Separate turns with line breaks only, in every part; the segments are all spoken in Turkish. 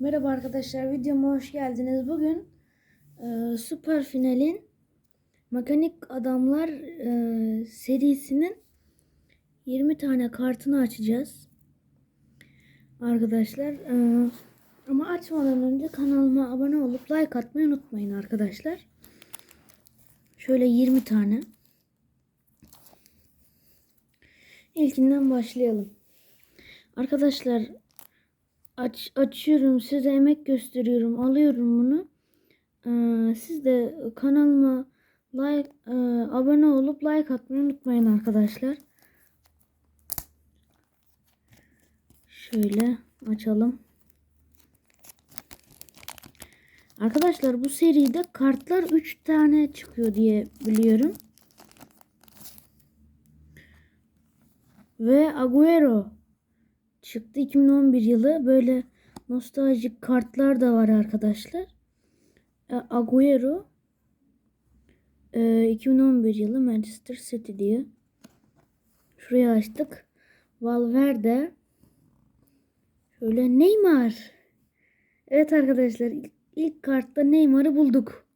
Merhaba arkadaşlar, videoma hoş geldiniz. Bugün e, Süper Final'in Mekanik Adamlar e, serisinin 20 tane kartını açacağız. Arkadaşlar, e, ama açmadan önce kanalıma abone olup like atmayı unutmayın arkadaşlar. Şöyle 20 tane. İlkinden başlayalım. Arkadaşlar aç, açıyorum. Size emek gösteriyorum. Alıyorum bunu. Ee, siz de kanalıma like e, abone olup like atmayı unutmayın arkadaşlar. Şöyle açalım. Arkadaşlar bu seride kartlar 3 tane çıkıyor diye biliyorum. Ve Agüero çıktı 2011 yılı. Böyle nostaljik kartlar da var arkadaşlar. E, Agüero e, 2011 yılı Manchester City diye. Şuraya açtık. Valverde şöyle Neymar. Evet arkadaşlar ilk kartta Neymar'ı bulduk.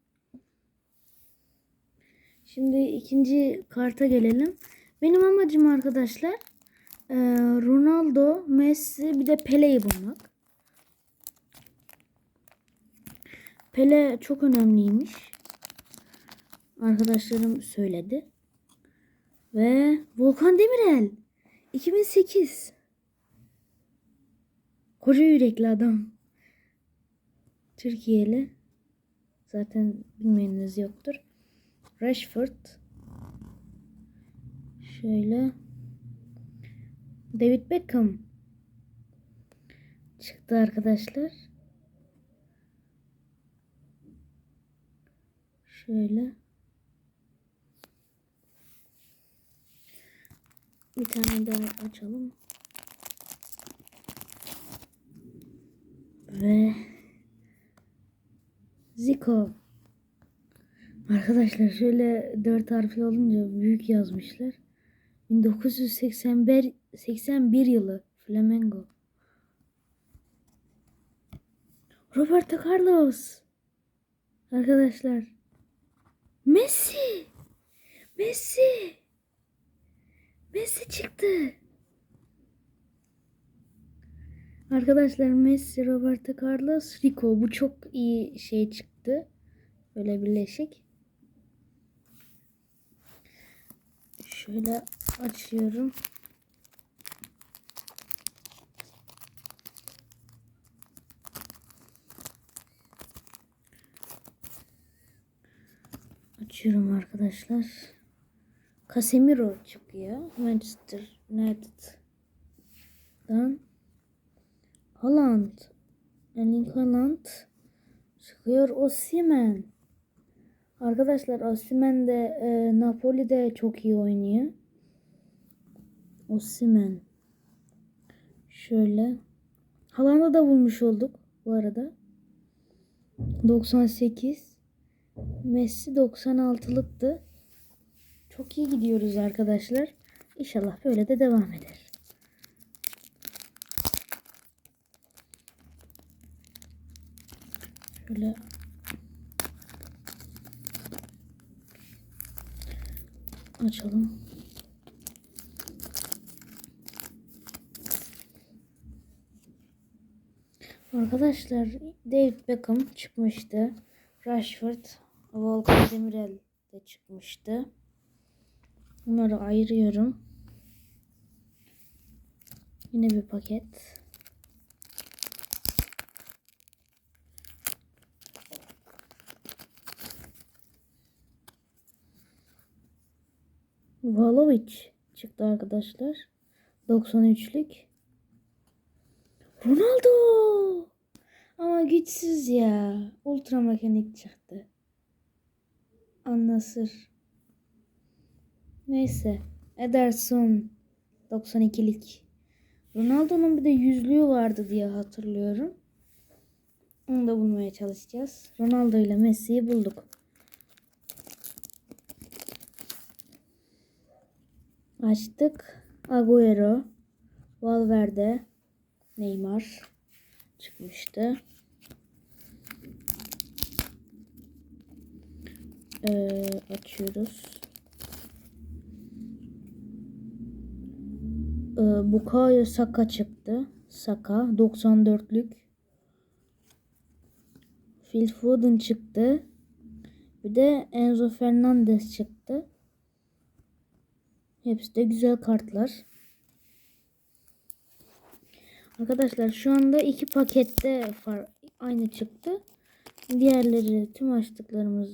Şimdi ikinci karta gelelim. Benim amacım arkadaşlar ee, Ronaldo, Messi bir de Pele'yi bulmak. Pele çok önemliymiş. Arkadaşlarım söyledi. Ve Volkan Demirel 2008 Koca yürekli adam. Türkiye'li. Zaten bilmeyeniniz yoktur. Rashford. Şöyle David Beckham çıktı arkadaşlar. Şöyle. Bir tane daha açalım. Ve Zico. Arkadaşlar şöyle dört harfli olunca büyük yazmışlar. 1981 81 yılı Flamengo. Roberto Carlos. Arkadaşlar. Messi. Messi. Messi çıktı. Arkadaşlar Messi, Roberto Carlos, Rico. Bu çok iyi şey çıktı. Böyle birleşik. Şöyle açıyorum. Açıyorum arkadaşlar. Casemiro çıkıyor. Manchester United'dan. Haaland. Erling Haaland çıkıyor. Osimhen. Arkadaşlar Osimhen de e, Napoli'de çok iyi oynuyor. Osimhen. Şöyle. Haaland'ı da bulmuş olduk bu arada. 98. Messi 96'lıktı. Çok iyi gidiyoruz arkadaşlar. İnşallah böyle de devam eder. Şöyle açalım. Arkadaşlar David Beckham çıkmıştı. Rashford, Volkan Demirel de çıkmıştı. Bunları ayırıyorum. Yine bir paket. Valovic çıktı arkadaşlar. 93'lük. Ronaldo. Ama güçsüz ya. Ultra mekanik çıktı. Anlasır. Neyse. Ederson 92'lik. Ronaldo'nun bir de yüzlüğü vardı diye hatırlıyorum. Onu da bulmaya çalışacağız. Ronaldo ile Messi'yi bulduk. Açtık. Agüero, Valverde, Neymar çıkmıştı. Ee, açıyoruz. Ee, Bukayo Saka çıktı. Saka 94'lük. Phil Foden çıktı. Bir de Enzo Fernandez çıktı. Hepsi de güzel kartlar. Arkadaşlar şu anda iki pakette far aynı çıktı. Diğerleri tüm açtıklarımız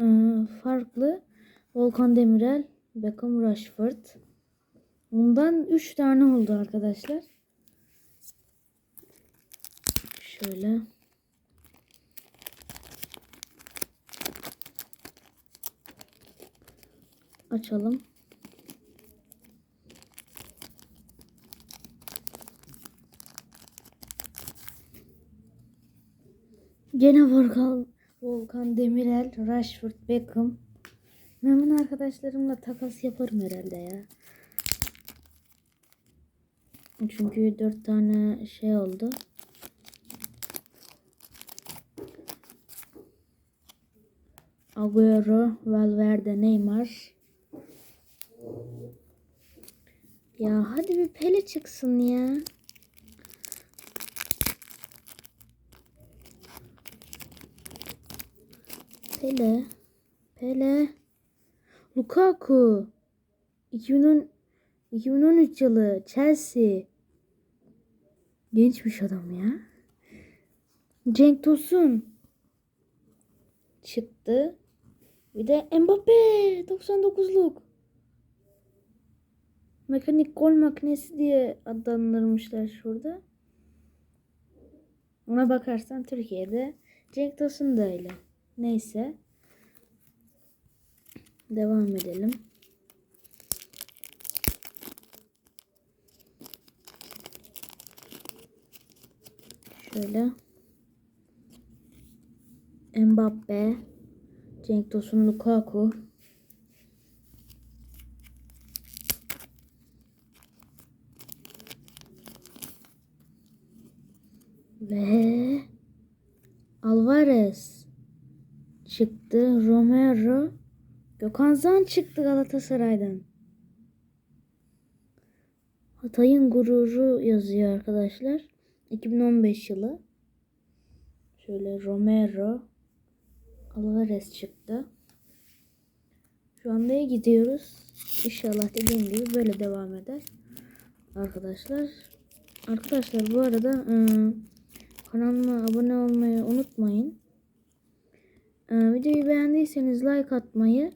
ıı, farklı. Volkan Demirel, Beckham Rashford. Bundan 3 tane oldu arkadaşlar. Şöyle. Açalım. Gene Volkan, Volkan Demirel, Rashford, Beckham. Bunu arkadaşlarımla takas yaparım herhalde ya. Çünkü dört tane şey oldu. Agüero, Valverde, Neymar. Ya hadi bir Pele çıksın ya. Pele. Pele. Lukaku. 2010 2013 yılı Chelsea. Gençmiş adam ya. Cenk Tosun. Çıktı. Bir de Mbappe 99'luk. Mekanik gol makinesi diye adlandırmışlar şurada. Ona bakarsan Türkiye'de Cenk Tosun da öyle. Neyse. Devam edelim. Şöyle. Mbappe. Cenk Tosun Lukaku. Ve Alvarez çıktı. Romero. Gökhan Zan çıktı Galatasaray'dan. Hatay'ın gururu yazıyor arkadaşlar. 2015 yılı. Şöyle Romero. Alvarez çıktı. Şu anda gidiyoruz. İnşallah dediğim gibi böyle devam eder. Arkadaşlar. Arkadaşlar bu arada ıı, kanalıma abone olmayı unutmayın. Ee, videoyu beğendiyseniz like atmayı,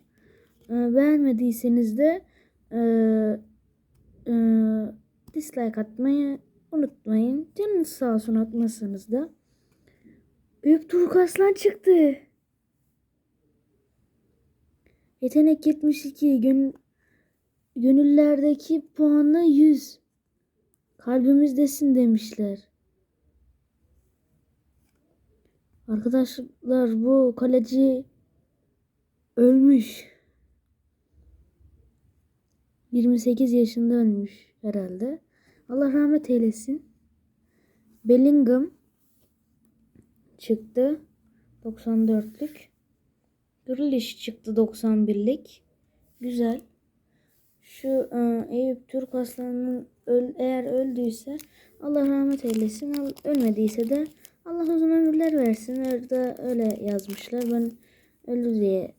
e, beğenmediyseniz de e, e, dislike atmayı unutmayın. Canınız sağ olsun atmazsanız da. Büyük Turuk Aslan çıktı. Yetenek 72. Gön gönüllerdeki puanı 100. Kalbimizdesin demişler. Arkadaşlar bu kaleci ölmüş. 28 yaşında ölmüş herhalde. Allah rahmet eylesin. Bellingham çıktı. 94'lük. Grealish çıktı 91'lik. Güzel. Şu e, Eyüp Türk Aslanı'nın öl, eğer öldüyse Allah rahmet eylesin. Ölmediyse de Allah uzun ömürler versin. Orada öyle yazmışlar. Ben öldü diye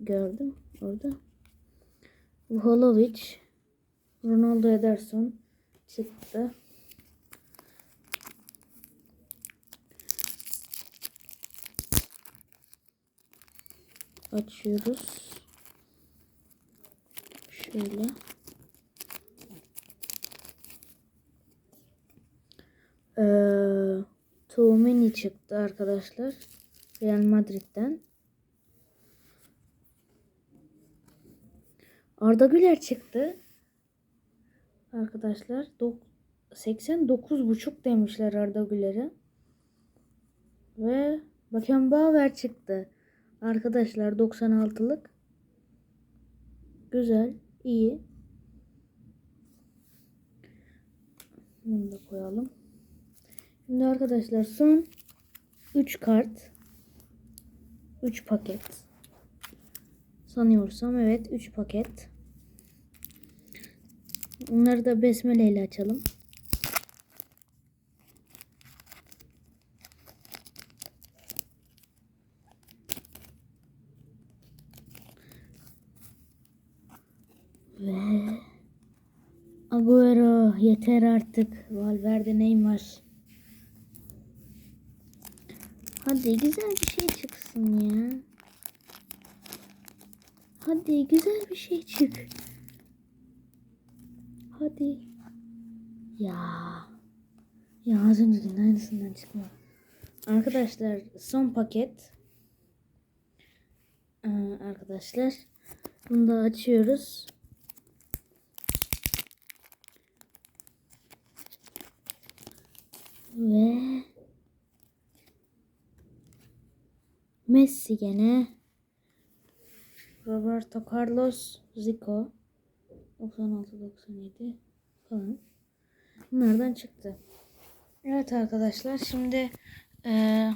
gördüm orada. Vuholovic, Ronaldo Ederson çıktı. Açıyoruz. Şöyle. Ee, Tuğmeni çıktı arkadaşlar. Real Madrid'den. Arda Güler çıktı. Arkadaşlar dok- 89,5 demişler Arda Güler'e. Ve Beckenbauer çıktı. Arkadaşlar 96'lık. Güzel, iyi. Bunu da koyalım. Şimdi arkadaşlar son 3 kart. 3 paket. Sanıyorsam evet 3 paket. Bunları da besmele ile açalım. Ve Agüero yeter artık. Valverde Neymar. Hadi güzel bir şey çıksın ya. Hadi güzel bir şey çık. Hadi. Ya. Ya az öncekin aynısından çıkma. Arkadaşlar son paket. Ee, arkadaşlar. Bunu da açıyoruz. Ve Messi gene. Roberto Carlos Zico 96-97 falan. Bunlardan çıktı. Evet arkadaşlar şimdi eee,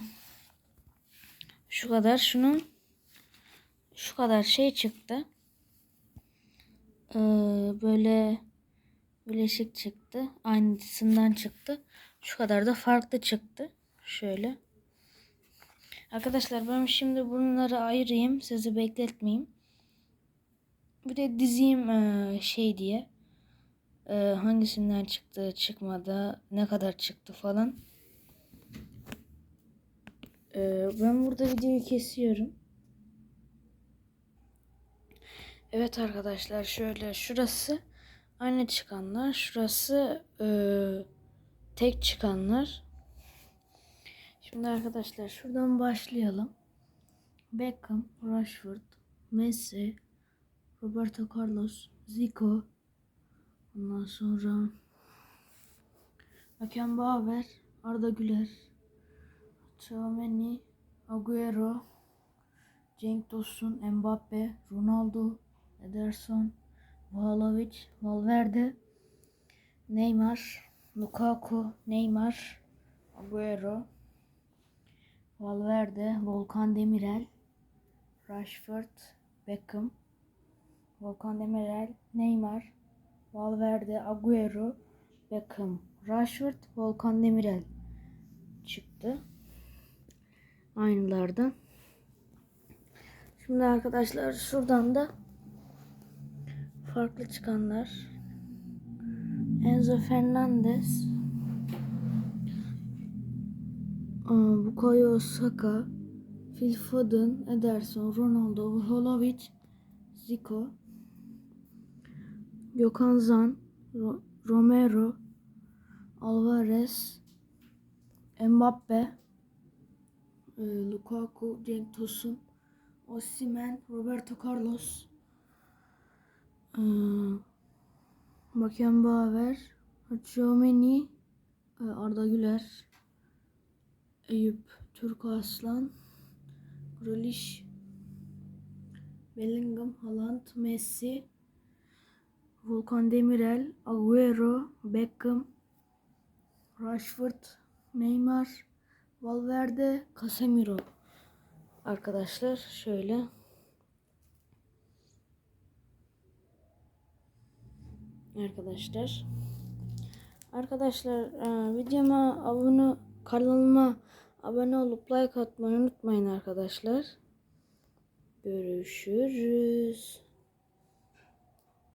şu kadar şunun şu kadar şey çıktı. Eee, böyle bileşik çıktı. Aynısından çıktı. Şu kadar da farklı çıktı. Şöyle. Arkadaşlar ben şimdi bunları ayırayım. Sizi bekletmeyeyim. Bir de dizeyim eee, şey diye. Eee, hangisinden çıktı, çıkmadı, ne kadar çıktı falan. Eee, ben burada videoyu kesiyorum. Evet arkadaşlar şöyle şurası aynı çıkanlar. Şurası tek çıkanlar. Şimdi arkadaşlar şuradan başlayalım. Beckham, Rashford, Messi, Roberto Carlos, Zico, ondan sonra Beckenbauer, Arda Güler, Tchouameni, Agüero, Cenk Tosun, Mbappe, Ronaldo, Ederson, Vlahovic, Valverde, Neymar, Lukaku, Neymar, Agüero, Valverde, Volkan Demirel, Rashford, Beckham, Volkan Demirel, Neymar, Valverde, Agüero, Beckham, Rashford, Volkan Demirel çıktı. Aynılardan. Şimdi arkadaşlar şuradan da farklı çıkanlar. Enzo Fernandez, Bukayo Saka, Phil Foden, Ederson, Ronaldo, Vlahovic, Zico, Gökhan Zan, Ro- Romero, Alvarez, Mbappe, e, Lukaku, Cenk Tosun, Osimhen, Roberto Carlos, e, Beckenbauer, Tchouameni, e, Arda Güler, Eyüp Türk Aslan, Grealish, Bellingham, Haaland, Messi, Volkan Demirel, Agüero, Beckham, Rashford, Neymar, Valverde, Casemiro. Arkadaşlar şöyle. Arkadaşlar. Arkadaşlar e, videoma abone kanalıma abone olup like atmayı unutmayın arkadaşlar. Görüşürüz.